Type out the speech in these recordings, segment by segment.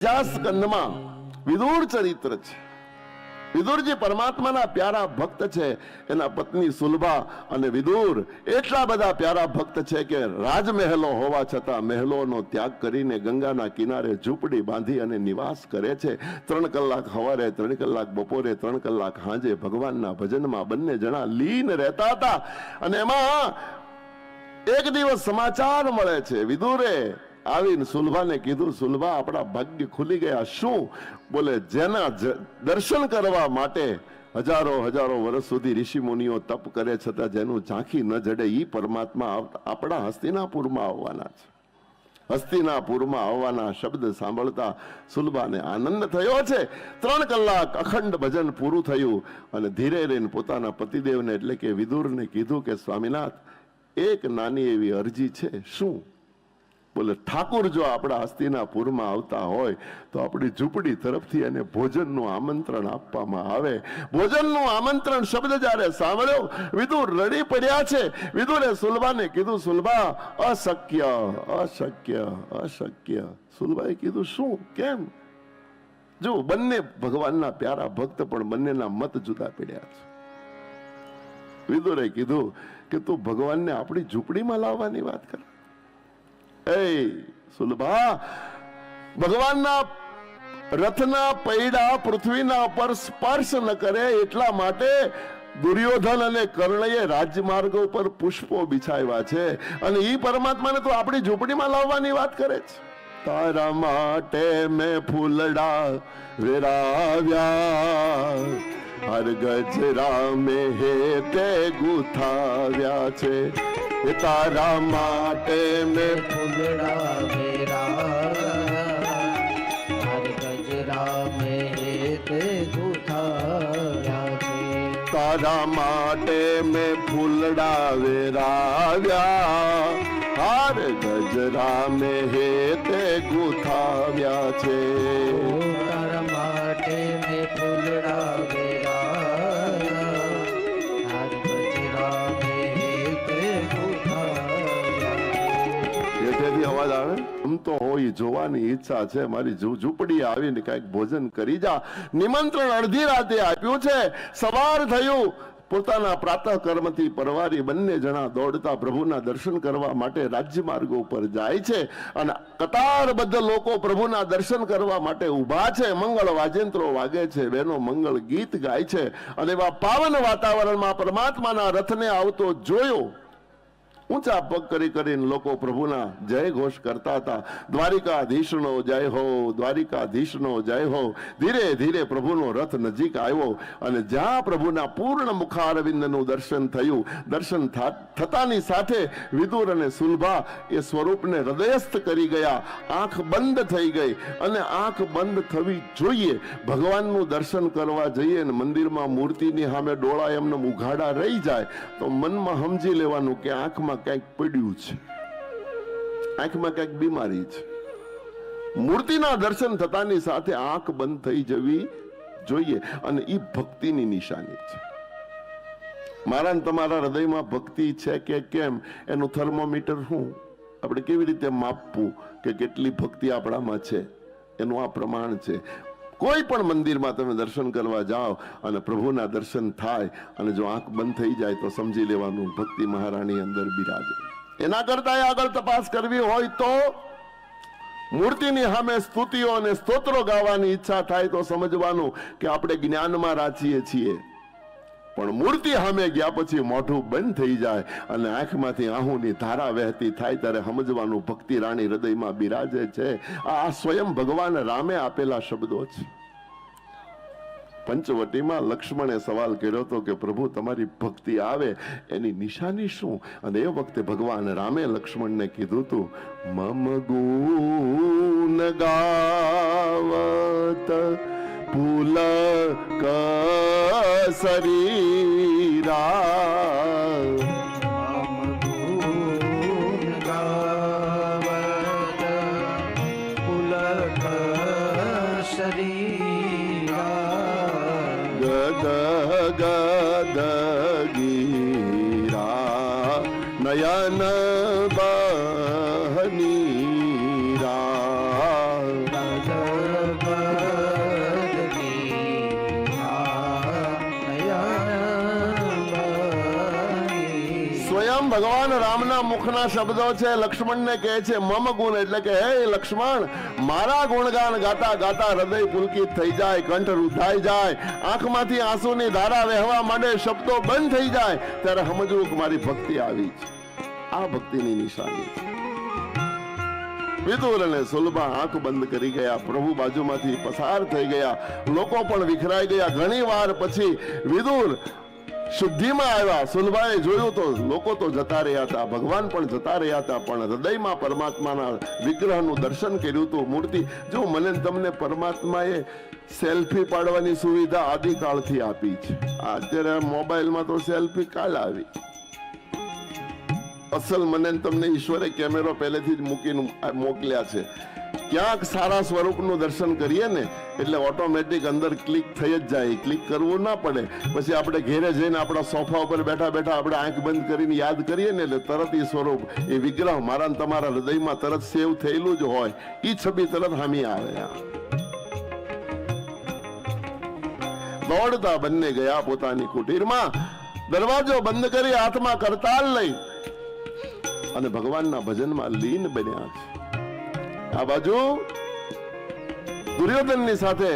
જ્યાં સ્કંદમાં વિદુર ચરિત્ર છે. વિદુર જે પરમાત્માના પ્યારા ભક્ત છે. એના પત્ની સુલભા અને વિદુર એટલા બધા પ્યારા ભક્ત છે કે રાજમહેલો હોવા છતાં મહેલોનો ત્યાગ કરીને ગંગાના કિનારે ઝૂંપડી બાંધી અને નિવાસ કરે છે. ત્રણ કલાક સવારે ત્રણ કલાક બપોરે, ત્રણ કલાક હાંજે ભગવાનના ભજનમાં બંને જણા લીન રહેતા હતા. અને એમાં એક દિવસ સમાચાર મળે છે. વિદુરે આવીને સુલભાને કીધું, સુલભા, આપણા ભાગ્ય ખુલી ગયા. શું? બોલે, જેના દર્શન કરવા માટે હજારો હજારો વર્ષ સુધી ઋષિ મુનિઓ તપ કરે છતાં જેનું ઝાંખી ન જડે એ પરમાત્મા આપણા હસ્તિનાપુરમાં આવવાના છે. હસ્તિનાપુરમાં આવવાના શબ્દ સાંભળતા સુલભાને આનંદ થયો છે. ત્રણ કલાક અખંડ ભજન પૂરું થયું અને ધીરે રહીને પોતાના પતિદેવને એટલે કે વિદુરને કીધું કે, સ્વામિનાથ, એક નાની એવી અરજી છે. શું? બોલે, ઠાકુર જો આપણા હસ્તિનાપુરમાં આવતા હોય, તો આપણી ઝૂંપડી તરફથી એને ભોજનનું આમંત્રણ આપવામાં આવે. ભોજનનું આમંત્રણ શબ્દ જ્યારે સાંભળ્યો, વિદુર રડી પડ્યા છે. વિદુરે સુલભાને કીધું, સુલભા, અશક્ય અશક્ય અશક્ય. સુલભાએ કીધું, શું? કેમ? જો બંને ભગવાનના પ્યારા ભક્ત પણ બંનેના મત જુદા પડ્યા છે. વિદુરે કીધું કે, તું ભગવાનને આપણી ઝૂંપડીમાં લાવવાની વાત કર. સુલભા ભગવાનના રથના પૈડા પૃથ્વીના પર સ્પર્શ ન કરે એટલા માટે દુર્યોધન અને કર્ણએ રાજમાર્ગો ઉપર પુષ્પો બિછાવ્યા છે અને એ પરમાત્માને તો આપણી ઝૂંપડીમાં લાવવાની વાત કરે છે તારા માટે મેં ફૂલડા વેરાવ્યા હર ગજરા મેં હેતે ગુથાવ્યા છે. તારા માટે મેં ફૂલડા મેરા હર ગજરા મેં તે ગુથાયા છે. તારા માટે મેં ફૂલડા વેરાવ્યા. હાર ગજરા મેં હેતે ગુથાવ્યા છે. હોય જોવાની ઈચ્છા છે. મારી ઝૂંપડી આવીને કંઈક ભોજન કરી જા. નિમંત્રણ અડધી રાતે આપ્યું છે. સવાર થયું. પોતાના પ્રાતઃ કર્મથી પરવારી બંને જણા દોડતા પ્રભુના દર્શન કરવા માટે રાજ્ય માર્ગો ઉપર જાય છે અને કતારબદ્ધ લોકો પ્રભુના દર્શન કરવા માટે ઊભા છે. મંગળ વાજેન્ત્રો વાગે છે. બેનો મંગળ ગીત ગાય છે અને એવા પાવન વાતાવરણમાં પરમાત્માના રથને આવતો જોયો. ઊંચા પગ કરી કરીને લોકો પ્રભુના જય ઘોષ કરતા હતા. દ્વારિકાધીશનો જય હો, દ્વારિકાધીશનો જય હો. ધીરે ધીરે પ્રભુનો રથ નજીક આવ્યો અને જ્યાં પ્રભુના પૂર્ણ મુખારવિંદનું દર્શન થયું, દર્શન થતાની સાથે વિદુર અને સુલભા એ સ્વરૂપને હૃદયસ્થ કરી ગયા. આંખ બંધ થઈ ગઈ અને આંખ બંધ થવી જોઈએ. ભગવાનનું દર્શન કરવા જઈએ ને મંદિરમાં મૂર્તિની સામે ડોળા એમને ઉઘાડા રહી જાય, તો મનમાં સમજી લેવાનું કે આંખમાં કંઈક પડ્યું છે. આંખમાં કંઈક બીમારી છે. મૂર્તિના દર્શન થતાની સાથે આંખ બંધ થઈ જવી જોઈએ અને એ ભક્તિની નિશાની છે. મારા ને તમારા હૃદયમાં ભક્તિ છે કે કેમ? એનું થર્મોમીટર શું? આપણે કેવી રીતે માપવું કે કેટલી ભક્તિ આપણામાં છે? એનું આ પ્રમાણ છે. કોઈ પણ મંદિરમાં તમે દર્શન કરવા જાઓ અને પ્રભુના દર્શન થાય અને જો આંખ બંધ થઈ જાય તો સમજી લેવાનું ભક્તિ મહારાણી અંદર બિરાજે. એના કરતા આગળ તપાસ કરવી હોય તો મૂર્તિની સામે સ્તુતિઓ અને સ્તોત્રો ગાવાની ઈચ્છા થાય તો સમજવાનું કે આપણે જ્ઞાનમાં રાચીએ છીએ. પણ મૂર્તિ સામે ગયા પછી મોઢું બંધ થઈ જાય અને આંખમાંથી આહુની ધારા વહેતી થાય ત્યારે સમજવાનું ભક્તિ રાણી હૃદયમાં બિરાજે છે. આ સ્વયં ભગવાન રામે આપેલા શબ્દો છે. પંચવટીમાં લક્ષ્મણે સવાલ કર્યો હતો કે પ્રભુ તમારી ભક્તિ આવે એની નિશાની શું? અને એ વખતે ભગવાન રામે લક્ષ્મણને કીધું હતું, મમ ગુણ ગાવત પુલ શરીરા મમ ગુણ ગાવત રામના શબ્દો છે, લક્ષ્મણને કહે છે, મમ ગુણ, એટલે કે, હે લક્ષ્મણ, મારા ગુણગાન ગાતા ગાતા હૃદય પુલકિત થઈ જાય, કંઠ રૂધાઈ જાય, આંખમાંથી આંસુની ધારા વહેવા માંડે શબ્દો બંધ થઈ જાય, ત્યારે સમજવું કે મારી ભક્તિ આવી છે. આ ભક્તિની નિશાની છે. વિદુર અને સુલભા આંખ બંધ કરી ગયા, પ્રભુ બાજુમાંથી પસાર થઈ ગયા, લોકો પણ વિખરાઈ ગયા. ઘણી વાર પછી વિદુર શુદ્ધિમાં આવ્યા. સુલભાએ જોયું તો લોકો તો જતા રહ્યા હતા. ભગવાન પણ જતા રહ્યા હતા, પણ હૃદયમાં પરમાત્માના વિગ્રહનું દર્શન કર્યું હતું. મૂર્તિ, જો મને તમને પરમાત્માએ સેલ્ફી પાડવાની સુવિધા આદિકાળથી આપી છે. અત્યારે મોબાઈલમાં તો સેલ્ફી કાલ આવી. અસલ મને તમને ઈશ્વરે કેમેરો પહેલેથી જ મૂકીને મોકલ્યા છે. ક્યાંક સારા સ્વરૂપનું દર્શન કરીએ ને, એટલે ઓટોમેટિક અંદર ક્લિક થઈ જ જાય. ક્લિક કરવું ના પડે. પછી આપણે ઘેરે જઈને આપણા સોફા ઉપર બેઠા બેઠા આપણે આંખ બંધ કરીને યાદ કરીએ ને, એટલે તરત એ સ્વરૂપ, એ વિગ્રહ મારા તમારા હૃદયમાં તરત સેવ થયેલું જ હોય. એ છબી તરત હામી આવે. દોડતા બંને ગયા પોતાની કુટીરમાં. દરવાજો બંધ કરી હાથમાં કરતાલ લઈ. અને ભગવાનના ભજનમાં લીન બન્યા છે. આ બાજુ દુર્યોધનની સાથે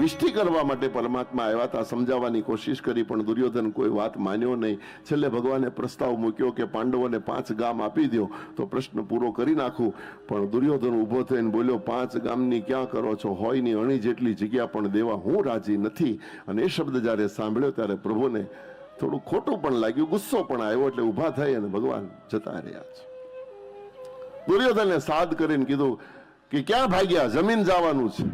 વિષ્ટિ કરવા માટે પરમાત્મા આવ્યા હતા. સમજાવવાની કોશિશ કરી, પણ દુર્યોધન કોઈ વાત માન્યો નહીં. છેલ્લે ભગવાને પ્રસ્તાવ મૂક્યો કે પાંડવોને પાંચ ગામ આપી દો તો પ્રશ્ન પૂરો કરી નાખું. પણ દુર્યોધન ઊભો થઈને બોલ્યો, પાંચ ગામની ક્યાં કરો છો? હોયની અણી જેટલી જગ્યા પણ દેવા હું રાજી નથી. અને એ શબ્દ જ્યારે સાંભળ્યો ત્યારે પ્રભુને થોડું ખોટું પણ લાગ્યું. ગુસ્સો પણ આવ્યો એટલે ઊભા થઈ અને ભગવાન જતા રહ્યા છે. દુર્યોધને સાદ કરીને કીધું કે ક્યાં ભાગ્યા? જમીન જવાનું છે.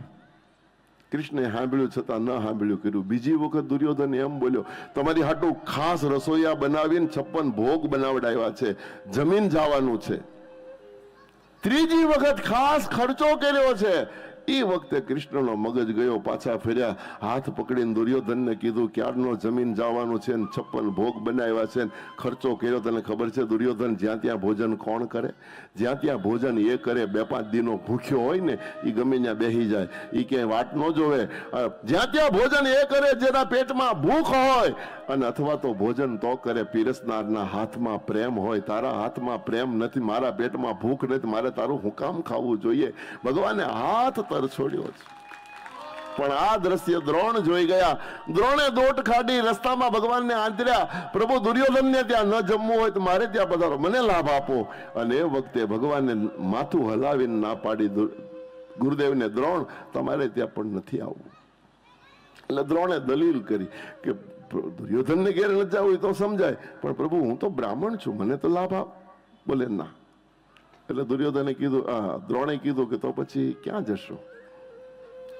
કૃષ્ણે સાંભળ્યું છતાં ન સાંભળ્યું કર્યું. બીજી વખત દુર્યોધન એમ બોલ્યો, તમારી હાટું ખાસ રસોઈયા બનાવીને છપ્પન ભોગ બનાવડાવ્યા છે. જમીન જવાનું છે. ત્રીજી વખત ખાસ ખર્ચો કર્યો છે. એ વખતે કૃષ્ણનો મગજ ગયો, પાછા ફેર્યા, હાથ પકડીને દુર્યોધનને કીધું, ક્યારનો જમીન જવાનું છે ને છપ્પન ભોગ બનાવ્યા છે ને ખર્ચો કર્યો તને ખબર છે? દુર્યોધન, જ્યાં ત્યાં ભોજન કોણ કરે? જ્યાં ત્યાં ભોજન એ કરે, બે પાંચ દિનો ભૂખ્યો હોય ને એ ગમે ત્યાં બેસી જાય. એ ક્યાંય વાટ ન જોવે. જ્યાં ત્યાં ભોજન એ કરે, જેના પેટમાં ભૂખ હોય. અને અથવા તો ભોજન તો કરે, પીરસનારના હાથમાં પ્રેમ હોય. તારા હાથમાં પ્રેમ નથી, મારા પેટમાં ભૂખ નથી, મારે તારું હુકામ ખાવું જોઈએ. ભગવાને હાથ તર છોડ્યો છે. પણ આ દ્રશ્ય દ્રોણ જોઈ ગયા. દ્રોણે દોટ ખાડી રસ્તામાં ભગવાનને આંતર્યા. પ્રભુ દુર્યોધનને ત્યાં ન જમવું હોય તો મારે ત્યાં પધારો. મને લાભ આપો. અને એ વખતે ભગવાનને માથું હલાવીને ના પાડી ગુરુદેવને દ્રોણ તમારે ત્યાં પણ નથી આવવું. એટલે દ્રોણે દલીલ કરી કે દુર્યોધનને ઘેર ન જવું તો સમજાય. પણ પ્રભુ, હું તો બ્રાહ્મણ છું. મને તો લાભ આપ. બોલે, ના. એટલે દુર્યોધને કીધું આ દ્રોણે કીધું કે તો પછી ક્યાં જશો?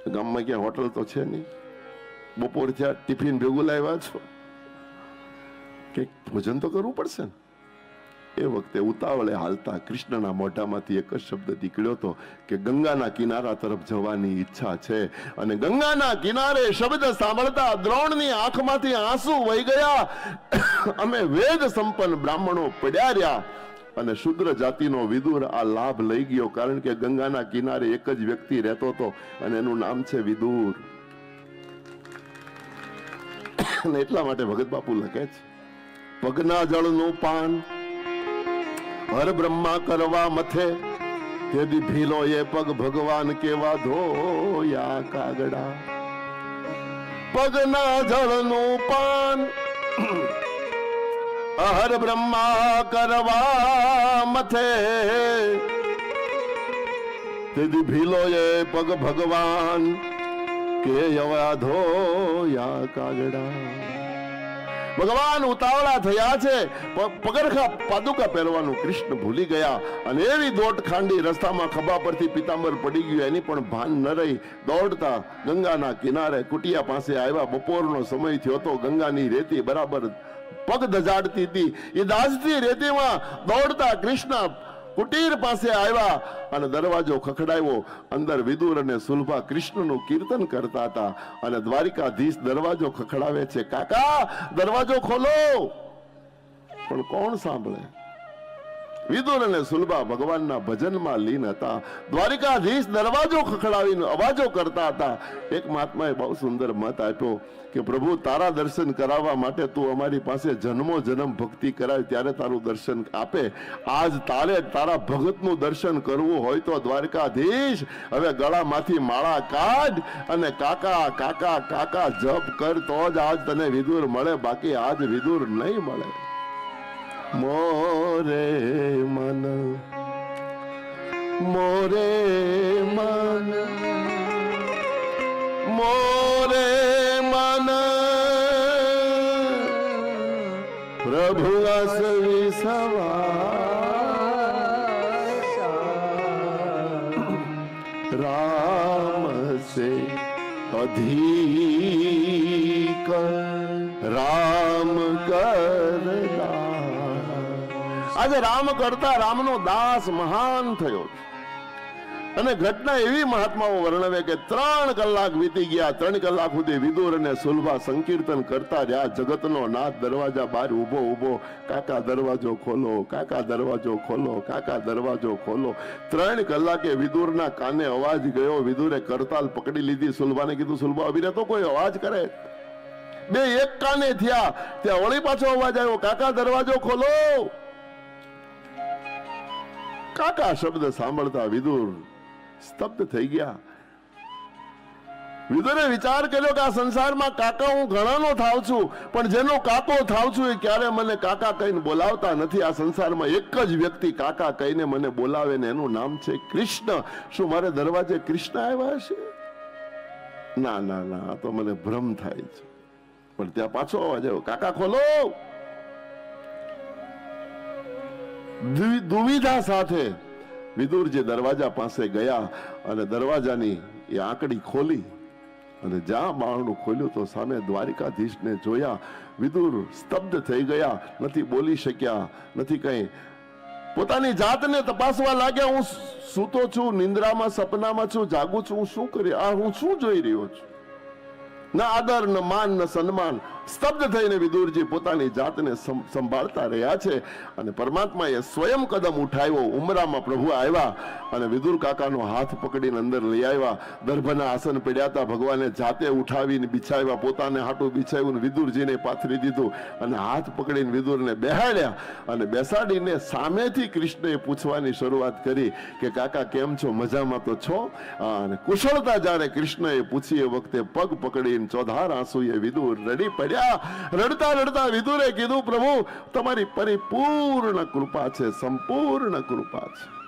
ગામમાં ક્યાં હોટલ તો છે નહીં. બપોર થયા ટિફિન ભેગું લાવ્યા છો. કે ભોજન તો કરવું પડશે ને. એ વખતે ઉતાવળે હાલતા કૃષ્ણના મોઢામાંથી એક જ શબ્દ નીકળ્યો હતો કે ગંગાના કિનારા તરફ જવાની ઈચ્છા છે અને ગંગાના કિનારે શબ્દ સાંભળતા દ્રોણની આંખમાંથી આંસુ વહી ગયા. અમે વેદ સંપન્ન બ્રાહ્મણો પડ્યા રહ્યા અને શુદ્ર જાતિનો વિદુર આ લાભ લઈ ગયો, કારણ કે ગંગાના કિનારે એક જ વ્યક્તિ રહેતો હતો અને એનું નામ છે વિદુર. અને એટલા માટે ભગત બાપુ લખે છે, પગના જળનું પાન હર બ્રહ્મા કરવા મથે તેથી ભીલો એ પગ ભગવાન કેવા ધોયા કાગડા. પગના જળનું પાન હર બ્રહ્મા કરવા મથે તેથી ભીલો એ પગ ભગવાન કે અવાધો યા કાગડા. ભગવાન ઉતાવળા થયા છે. પગરખા પાદુકા પહેરવાનું કૃષ્ણ ભૂલી ગયા. અને એવી દોટ ખાંડી રસ્તામાં ખભા પરથી પિતાંબર પડી ગયું. એની પણ ભાન ન રહી. દોડતા ગંગાના કિનારે કુટિયા પાસે આવ્યા. બપોરનો સમય થયો તો ગંગાની રેતી બરાબર પગ ધજાડતી હતી એ દાજતી રેતીમાં દોડતા કૃષ્ણ કુટીર પાસે આવ્યા અને દરવાજો ખખડાવ્યો. અંદર વિદુર અને સુલભા કૃષ્ણનું કીર્તન કરતા હતા અને દ્વારિકાધીશ દરવાજો ખખડાવે છે. કાકા, દરવાજો ખોલો. પણ કોણ સાંભળે? વિદુર અને સુલભા ભગવાનના ભજનમાં લીન હતા. દ્વારિકાધીશ દરવાજો ખખડાવીને અવાજો કરતા હતા. એક મહાત્માએ બહુ સુંદર મત આપ્યો કે, પ્રભુ, તારા દર્શન કરાવવા માટે તું અમારી પાસે જન્મો જન્મ ભક્તિ કરાવી ત્યારે તારું દર્શન આપે. આજ તારે તારા ભગતનું દર્શન કરવું હોય તો દ્વારકાધીશ, હવે ગળામાંથી માળા કાઢ અને કાકા કાકા કાકા, જપ કર, તો જ આજ તને વિદુર મળે, બાકી આજ વિદુર નહીં મળે. મોરે મન મોરે મન મોરે મન પ્રભુ અસવી સવા રામ સે અધિક આજે રામ કરતા રામનો દાસ મહાન થયો. અને ઘટના એવી મહાત્માઓ વર્ણવે કે ત્રણ કલાક વીતી ગયા, ત્રણ કલાક સુધી વિદુર અને સુલભા સંકીર્તન કરતા રહ્યા. જગતનો નાથ દરવાજા બહાર ઊભો ઊભો, કાકા, દરવાજો ખોલો, કાકા, દરવાજો ખોલો, કાકા, દરવાજો ખોલો. ત્રણ કલાકે વિદુરના કાને અવાજ ગયો. વિદુરે કરતાલ પકડી લીધી. સુલભાને કીધું, સુલભા અભિને તો કોઈ અવાજ કરે? બે એક કાને થયા. ત્યાં વળી પાછો અવાજ આવ્યો, કાકા, દરવાજો ખોલો. કાકા શબ્દ સાંભળતા વિદુર સ્તબ્ધ થઈ ગયા. વિદુરે વિચાર કર્યો કે આ સંસારમાં કાકા હું ઘણાનો થાવ છું, પણ જેનો કાકો થાવ છું એ ક્યારે મને કાકા કહીને બોલાવતા નથી. આ સંસારમાં એક જ વ્યક્તિ કાકા કહીને મને બોલાવે ને એનું નામ છે કૃષ્ણ. શું મારે દરવાજે કૃષ્ણ આવ્યા છે ના ના ના તો મને ભ્રમ થાય છે. પણ ત્યાં પાછો અવાજ આવ્યો, કાકા ખોલો! દુવિધા સાથે વિદુરજી દરવાજા પાસે ગયા અને દરવાજાની એ આંકડી ખોલી અને જ્યાં બારણું ખોલ્યું તો સામે દ્વારિકાધીશને જોયા. વિદુર સ્તબ્ધ થઈ ગયા, નથી બોલી શક્યા, નથી કંઈ. પોતાની જાતને તપાસવા લાગ્યા, હું સૂતો છું, નિંદ્રામાં, સપનામાં છું, જાગું છું, હું શું કરી, આ હું શું જોઈ રહ્યો છું? ના આદર, ન માન, ન સન્માન સ્તબ્ધ થઈને વિદુરજી પોતાની જાતને સંભાળતા રહ્યા છે અને પરમાત્માએ સ્વયં કદમ ઉઠાવ્યો. ઉમરામાં પ્રભુ આવ્યા અને વિદુર કાકાનો હાથ પકડીને અંદર લઈ આવ્યા. દર્ભના આસન પડ્યા હતા. ભગવાને જાતે ઉઠાવીને બિછાવ્યા. પોતાને હાટું બિછાવ્યું વિદુરજીને પાથરી દીધું અને હાથ પકડીને વિદુરને બેહાડ્યા અને બેસાડીને સામેથી કૃષ્ણએ પૂછવાની શરૂઆત કરી કે, કાકા, કેમ છો? મજામાં તો છો? અને કુશળતા જ્યારે કૃષ્ણએ પૂછી એ વખતે પગ પકડીને ચોધાર આંસુએ વિદુર રડી પડ્યા. રડતા રડતા વિદુરે કીધું, પ્રભુ, તમારી પરિપૂર્ણ કૃપા છે, સંપૂર્ણ કૃપા છે.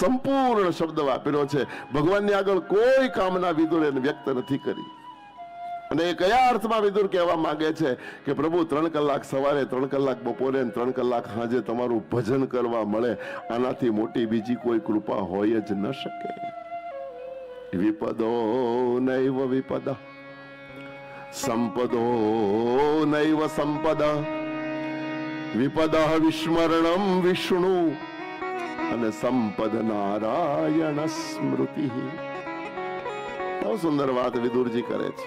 સંપૂર્ણ શબ્દ વાપર્યો છે. ભગવાનની આગળ કોઈ કામના વિદુરે વ્યક્ત નથી કરી. અને એ કયા અર્થમાં વિદુર કહેવા માંગે છે કે, પ્રભુ, ત્રણ કલાક સવારે, ત્રણ કલાક બપોરે ત્રણ કલાક સાંજે તમારું ભજન કરવા મળે. આનાથી મોટી બીજી કોઈ કૃપા હોય જ ન શકે. વિપદો નૈવ વિપદ. સંપદો નૈવ સંપદ વિપદ વિસ્મરણમ વિષ્ણુ અને સંપદ નારાયણ સ્મૃતિ બહુ સુંદર વાત વિદુરજી કરે છે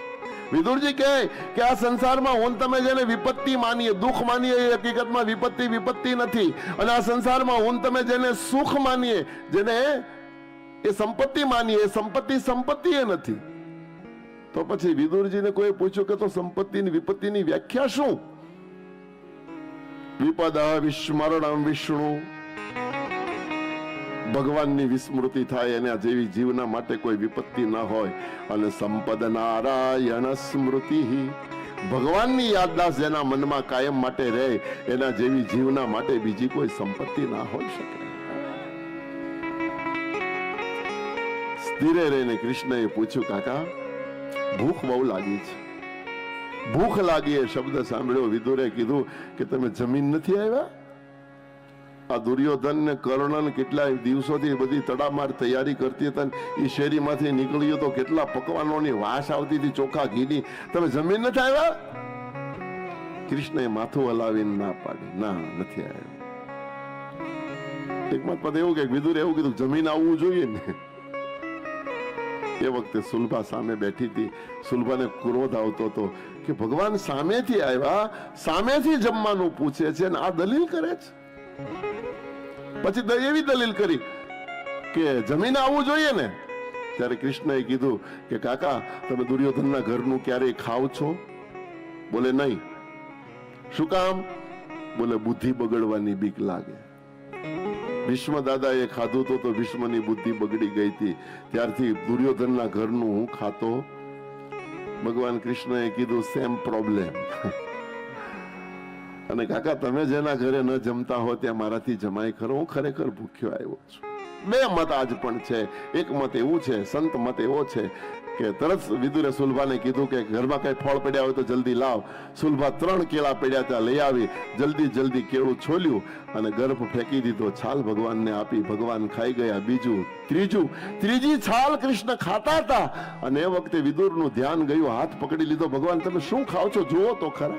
વિદુરજી કહે કે આ સંસારમાં હું તમે જેને વિપત્તિ માનીએ દુઃખ માનીએ એ હકીકતમાં વિપત્તિ વિપત્તિ નથી અને આ સંસારમાં હું તમે જેને સુખ માનીએ જેને એ સંપત્તિ માનીએ એ સંપત્તિ સંપત્તિ એ નથી તો પછી વિદુરજીને કોઈ પૂછ્યું કે તો સંપત્તિની વિપત્તિની વ્યાખ્યા શું? વિપદા વિસ્મરણમ વિષ્ણુ. ભગવાનની વિસ્મૃતિ થાય એના જેવી જીવના માટે કોઈ વિપત્તિ ન હોય. અને સંપદ નારાયણ સ્મૃતિ. ભગવાનની યાદદાસ જેના મનમાં કાયમ માટે રહે, એના જેવી જીવના માટે બીજી કોઈ સંપત્તિ ના હોઈ શકે. સ્થિરે રહીને કૃષ્ણએ પૂછ્યું, કાકા ભૂખ બહુ લાગી છે. ભૂખ લાગી એ શબ્દ સાંભળ્યો, વિદુરે કીધું કે તમે જમીન નથી આવ્યા? આ દુર્યોધન ને કર્ણન કેટલા દિવસોથી બધી તડામાર તૈયારી કરતી હતા એ શેરીમાંથી નીકળ્યો તો કેટલા પકવાનોની વાસ આવતી હતી, ચોખા ઘીની. તમે જમીન નથી આવ્યા? કૃષ્ણએ માથું હલાવીને ના પાડી. ના, નથી આવ્યો. એક મત એવું કે વિદુર એવું કીધું, જમીન આવવું જોઈએ ને. એ વખતે સુલભા સામે બેઠી હતી. સુલભાને ક્રોધ આવતો હતો કે ભગવાન સામેથી આવ્યા, સામેથી જમવાનું પૂછે છે અને આ દલીલ કરે છે. પછી એવી દલીલ કરી કે જમીન આવવું જોઈએ ને? ત્યારે કૃષ્ણએ કીધું કે કાકા, તમે દુર્યોધનના ઘરનું ક્યારેય ખાવ છો? બોલે, નહીં. શું કામ? બોલે, બુદ્ધિ બગડવાની બીક લાગે. ભીષ્મ દાદાએ ખાધું તો ભીષ્મની બુદ્ધિ બગડી ગઈ હતી. ત્યારથી દુર્યોધનના ઘરનું હું ખાતો. ભગવાન કૃષ્ણએ કીધું સેમ પ્રોબ્લેમ અને કાકા, તમે જેના ઘરે ન જમતા હો ત્યાં મારાથી જમાય ખરો. હું ખરેખર ભૂખ્યો આવ્યો છું. બે મત આજ પણ છે. એક મત એવું છે, સંત મત એવો છે કે તરત વિદુરે સુલભાને કીધું કે ઘરમાં કઈ ફળ પડ્યા હોય તો જલ્દી લાવ. સુલભા ત્રણ કેળા પડ્યા ત્યાં લઈ આવી. જલ્દી જલ્દી કેળું છોલ્યું અને ગર્ભ ફેંકી દીધો. છાલ ભગવાનને આપી. ભગવાન ખાઈ ગયા. બીજું, ત્રીજું, ત્રીજી છાલ કૃષ્ણ ખાતા હતા. અને એ વખતે વિદુરનું ધ્યાન ગયું. હાથ પકડી લીધો. ભગવાન, તમે શું ખાવ છો? જુઓ તો ખરા.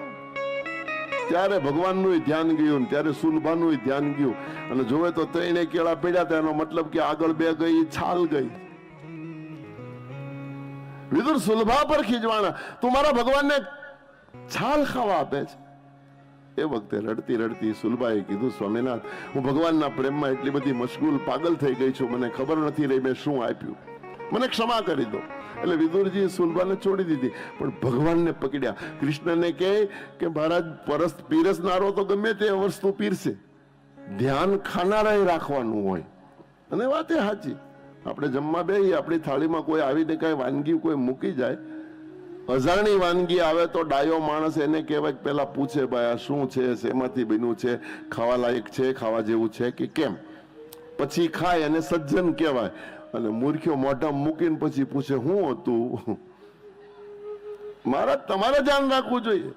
ત્યારે ભગવાનનું ધ્યાન ગયું ત્યારે સુલભાનું ધ્યાન ગયું. અને જોવે તો ત્રણે કેળા પડ્યા હતા. મતલબ કે આગળ બે ગઈ, છાલ ગઈ. વિદુર સુલભા પર ખીજવાના. તું મારા ભગવાનને છાલ ખાવા આપે છે. એ વખતે રડતી રડતી સુલભાએ કીધું, સ્વામિનાથ, હું ભગવાનના પ્રેમમાં એટલી બધી મશગુલ પાગલ થઈ ગઈ છું, મને ખબર નથી રહી, મેં શું આપ્યું? મને ક્ષમા કરી દો. એટલે વિદુરજી સુલભાને છોડી દીધી. પણ ભગવાનને પકડ્યા. કૃષ્ણને કહે કે, મહારાજ, પરસ પીરસનારો તો ગમે તે વસ્તુ પીરસે. ધ્યાન ખાનારાએ રાખવાનું હોય. અને વાત એ સાચી. આપણે જમવા બેહીએ, આપણી થાળીમાં કોઈ આવીને કઈ વાનગી કોઈ મૂકી જાય, અજાણી વાનગી આવે તો ડાયો માણસ એને કહેવાય પેલા પૂછે ભાઈ, આ શું છે? શેમાંથી બન્યું છે? ખાવા લાયક છે? ખાવા જેવું છે કે કેમ? પછી ખાય અને સજ્જન કહેવાય. અને મૂર્ખ્યો મોઢા મૂકીને પછી પૂછે શું હતું? મારા, તમારે ધ્યાન રાખવું જોઈએ.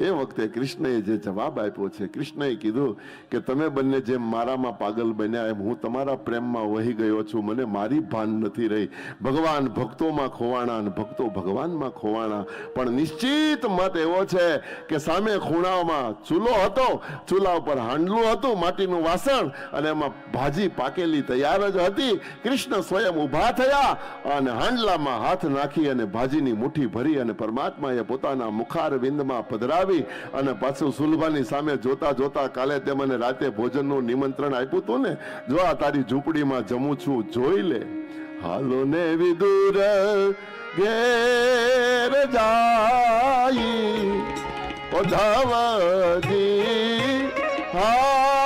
એ વખતે કૃષ્ણએ જે જવાબ આપ્યો છે, કૃષ્ણએ કીધું કે તમે બંને જેમ મારામાં પાગલ બન્યા એમ હું તમારા પ્રેમમાં વહી ગયો છું, મને મારી ભાન નથી રહી. ભગવાન ભક્તોમાં ખોવાણા અને ભક્તો ભગવાનમાં ખોવાણા. પણ નિશ્ચિત મત એવો છે કે સામે ખૂણામાં ચૂલો હતો, ચૂલા ઉપર હાંડલું હતું, માટીનું વાસણ અને એમાં ભાજી પાકેલી તૈયાર જ હતી. કૃષ્ણ સ્વયં ઊભા થયા અને હાંડલામાં હાથ નાખી અને ભાજીની મુઠ્ઠી ભરી અને પરમાત્માએ પોતાના મુખાર વિંદમાં પધરાવી અને પાછું સુલભાની સામે જોતા જોતા કાલે તે મને રાતે ભોજનનું નિમંત્રણ આપ્યું હતું ને, જો આ તારી ઝૂંપડીમાં જમું છું, જોઈ લે. હાલો ને વિદુર ઘેર જાઈ ઓ ધાવાજી હાલો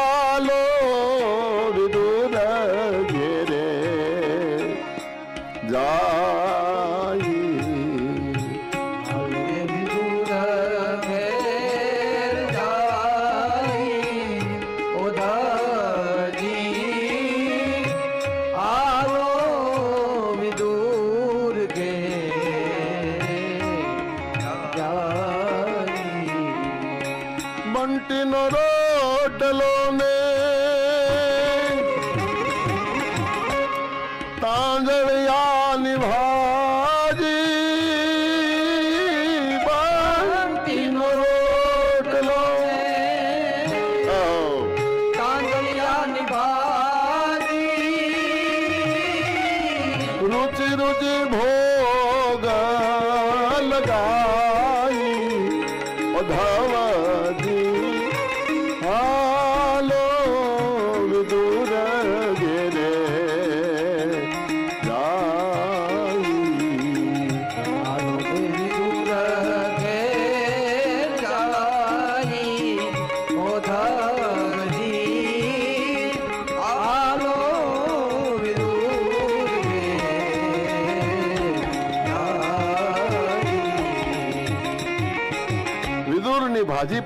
राधा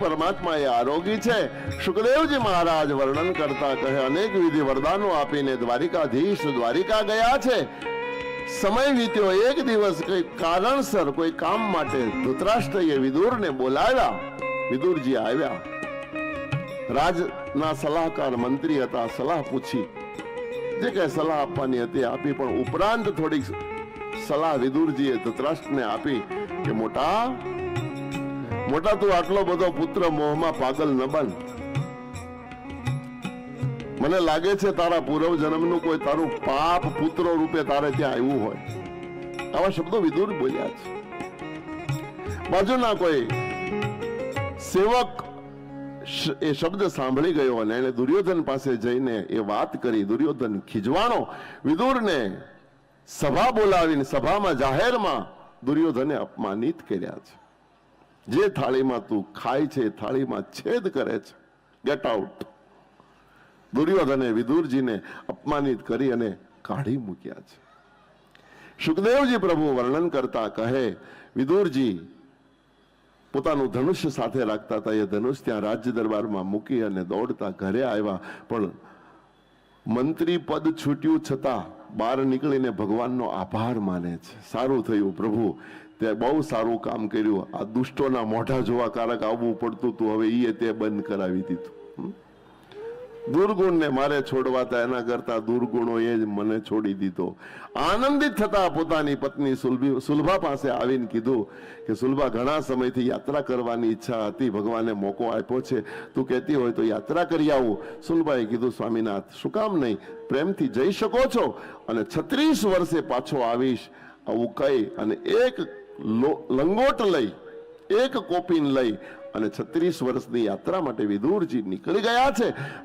પરમાત્મા એ આરોગી છે. સુખદેવજી મહારાજ વર્ણન કરતા કહે, અનેક વિધિ વરદાનો આપીને દ્વારિકાધીશ દ્વારિકા ગયા છે. સમય વીત્યો, એક દિવસ કઈ કારણસર કોઈ કામ માટે ધૃતરાષ્ટ્રએ વિદુરને બોલાવ્યા. વિદુરજી આવ્યા. રાજના સલાહકાર મંત્રી હતા, સલાહ પૂછી. જે કઈ સલાહ આપવાની હતી આપી, પણ ઉપરાંત થોડીક સલાહ વિદુરજીએ ધૃતરાષ્ટ્રને આપી કે, મોટા મોટા તું આટલો બધો પુત્ર મોહમાં પાગલ ન બન. મને લાગે છે તારા પૂર્વ જન્મનું કોઈ તારું પાપ પુત્રો રૂપે તારે ત્યાં આવ્યું હોય. આવા શબ્દો વિદુર બોલ્યા છે. બાજુના કોઈ સેવક એ શબ્દ સાંભળી ગયો અને એને દુર્યોધન પાસે જઈને એ વાત કરી. દુર્યોધન ખીજવાણો વિદુરને સભા બોલાવીને સભામાં, જાહેરમાં દુર્યોધને અપમાનિત કર્યા છે. જે થાળીમાં તું ખાય છે થાળીમાં છેદ કરે છે. ગેટ આઉટ દુર્યોધને વિદુરજીને અપમાનિત કરી અને કાઢી મૂક્યા છે. સુખદેવજી પ્રભુ વર્ણન કરતા કહે, વિદુરજી, પોતાનું ધનુષ્ય સાથે રાખતા હતા. એ ધનુષ ત્યાં રાજ્ય દરબારમાં મૂકી અને દોડતા ઘરે આવ્યા. પણ મંત્રી પદ છૂટ્યું છતાં બહાર નીકળીને ભગવાનનો આભાર માને છે. સારું થયું પ્રભુ. તે બહુ સારું કામ કર્યું. આ દુષ્ટોના મોઢા જોવા કારક આવવું પડતું હતું. હવે એ તે બંધ કરાવી દીધું? દુર્ગુણને મારે છોડવા હતા એના કરતા એ જ મને છોડી દીધો. આનંદિત થતા પોતાની પત્ની સુલભી, સુલભા પાસે આવીને કીધું કે, સુલભા, ઘણા સમયથી યાત્રા કરવાની ઈચ્છા હતી, ભગવાને મોકો આપ્યો છે. તું કહેતી હોય તો યાત્રા કરી આવું. સુલભાએ કીધું, સ્વામીનાથ, શું કામ નહીં? પ્રેમથી જઈ શકો છો અને છત્રીસ વર્ષે પાછો આવીશ. આવું કહી અને એક લંગોટ લઈ, એક કોપીન લઈ અને છત્રીસ વર્ષની યાત્રા માટે વિદુરજી નીકળી ગયા છે.